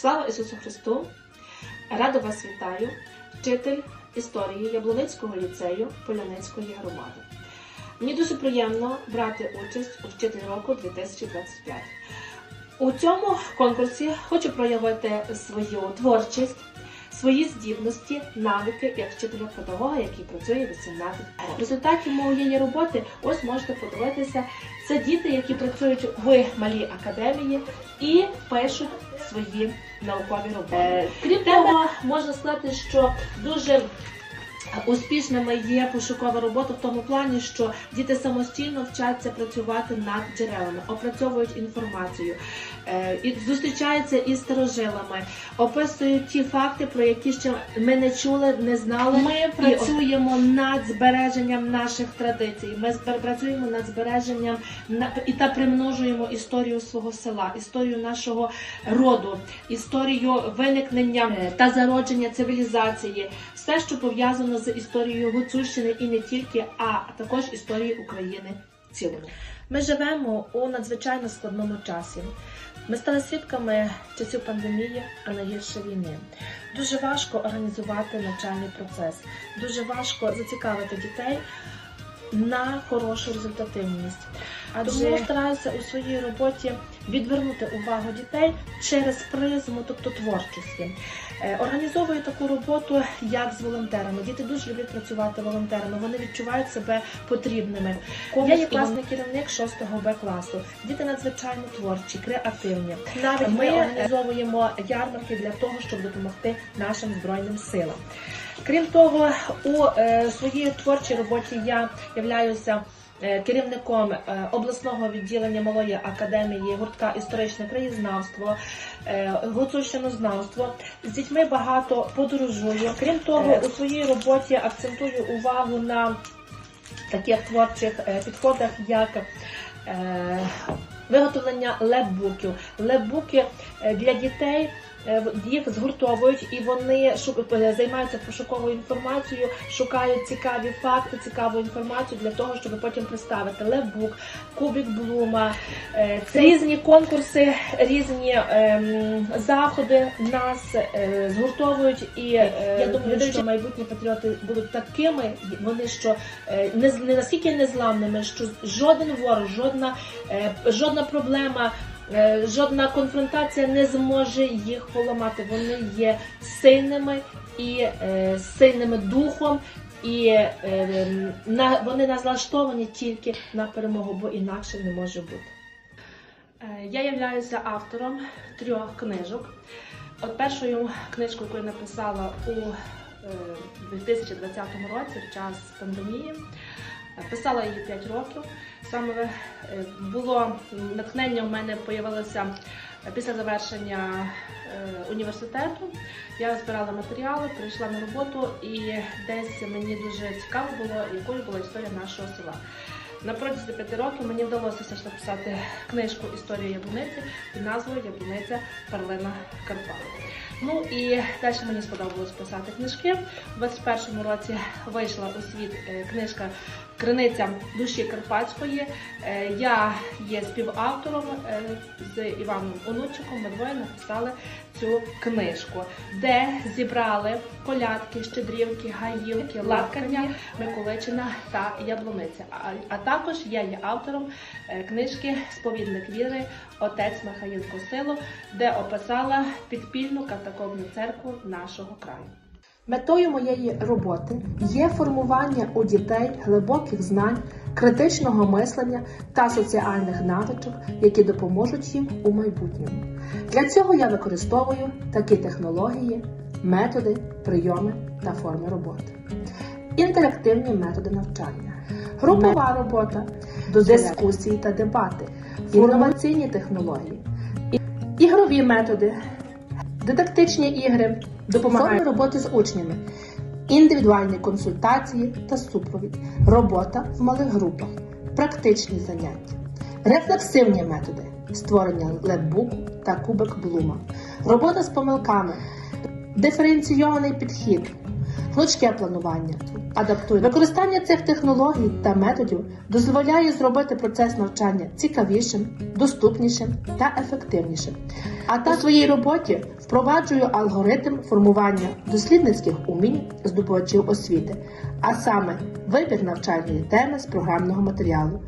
Слава Ісусу Христу! Радо вас вітаю, вчитель історії Яблуницького ліцею Поляницької громади. Мені дуже приємно брати участь у вчитель року 2025. У цьому конкурсі хочу проявити свою творчість, свої здібності, навики як вчителя педагога, який працює 18 років. В результаті моєї роботи ось можете подивитися. Це діти, які працюють в малій академії і пишуть свої наукові роботи. Крім того, можна сказати, що дуже успішними є пошукова робота в тому плані, що діти самостійно вчаться працювати над джерелами, опрацьовують інформацію, е, і зустрічаються із старожилами, описують ті факти, про які ще ми не чули, не знали. Ми працюємо над збереженням наших традицій. Ми працюємо над збереженням і та примножуємо історію свого села, історію нашого роду, історію виникнення е, та зародження цивілізації, все, що пов'язано з історією Гуцульщини і не тільки, а також історією України в цілому. Ми живемо у надзвичайно складному часі. Ми стали свідками часів пандемії, а найгірше війни. Дуже важко організувати навчальний процес, дуже важко зацікавити дітей на хорошу результативність. Адже Тому стараюся у своїй роботі відвернути увагу дітей через призму, тобто творчості. Е, Організовую таку роботу як з волонтерами. Діти дуже люблять працювати волонтерами. Вони відчувають себе потрібними. Я є класний керівник 6 Б класу. Діти надзвичайно творчі, креативні. Навіть ми організовуємо ярмарки для того, щоб допомогти нашим збройним силам. Крім того, у е, своїй творчій роботі я являюся е, керівником е, обласного відділення малої академії гуртка історичне краєзнавство, е, гуцульщинознавство. З дітьми багато подорожую. Крім того, у своїй роботі акцентую увагу на таких творчих е, підходах, як е, виготовлення лепбуків. Лепбуки е, для дітей. Е, Їх згуртовують і вони е, займаються пошуковою інформацією, шукають цікаві факти, цікаву інформацію для того, щоб потім представити лепбук, кубик Блума. Е, Це різні конкурси, різні ем, заходи нас згуртовують. І я думаю, що майбутні патріоти будуть такими, вони що не, наскільки незламними, що жоден ворог, жодна, жодна проблема. Е, Жодна конфронтація не зможе їх поламати. Вони є сильними і е, сильними духом, і е, на, вони назлаштовані тільки на перемогу, бо інакше не може бути. Я являюся автором трьох книжок. От першою книжкою, яку я написала у е, 2020 році, в час пандемії, писала її 5 років. Саме е, було натхнення в мене появилося після завершення е, університету. Я збирала матеріали, прийшла на роботу, і десь мені дуже цікаво було, якою була історія нашого села. На протязі п'яти років мені вдалося ж написати книжку Історія Яблуниці під назвою Яблуниця Перлина Карпат. Ну і далі мені сподобалось писати книжки. У 21-му році вийшла у світ е, книжка Криниця душі Карпатської. Е, Я є співавтором е, з Іваном Онучиком. Ми двоє написали цю книжку, де зібрали колядки, щедрівки, гаївки, латкання, Миколичина та Яблуниця. Також я є автором е, книжки Сповідник віри Отець Михаїл Косило, де описала підпільну катакомбну церкву нашого краю. Метою моєї роботи є формування у дітей глибоких знань, критичного мислення та соціальних навичок, які допоможуть їм у майбутньому. Для цього я використовую такі технології, методи, прийоми та форми роботи. Інтерактивні методи навчання, групова робота, дискусії та дебати, інноваційні технології, ігрові методи, дидактичні ігри, допомагають роботи з учнями, індивідуальні консультації та супровід, робота в малих групах, практичні заняття, рефлексивні методи, створення лепбуку та кубик блума, робота з помилками, диференційований підхід, гнучке планування. Адаптує використання цих технологій та методів дозволяє зробити процес навчання цікавішим, доступнішим та ефективнішим. А та своїй роботі впроваджую алгоритм формування дослідницьких умінь здобувачів освіти, а саме вибір навчальної теми з програмного матеріалу,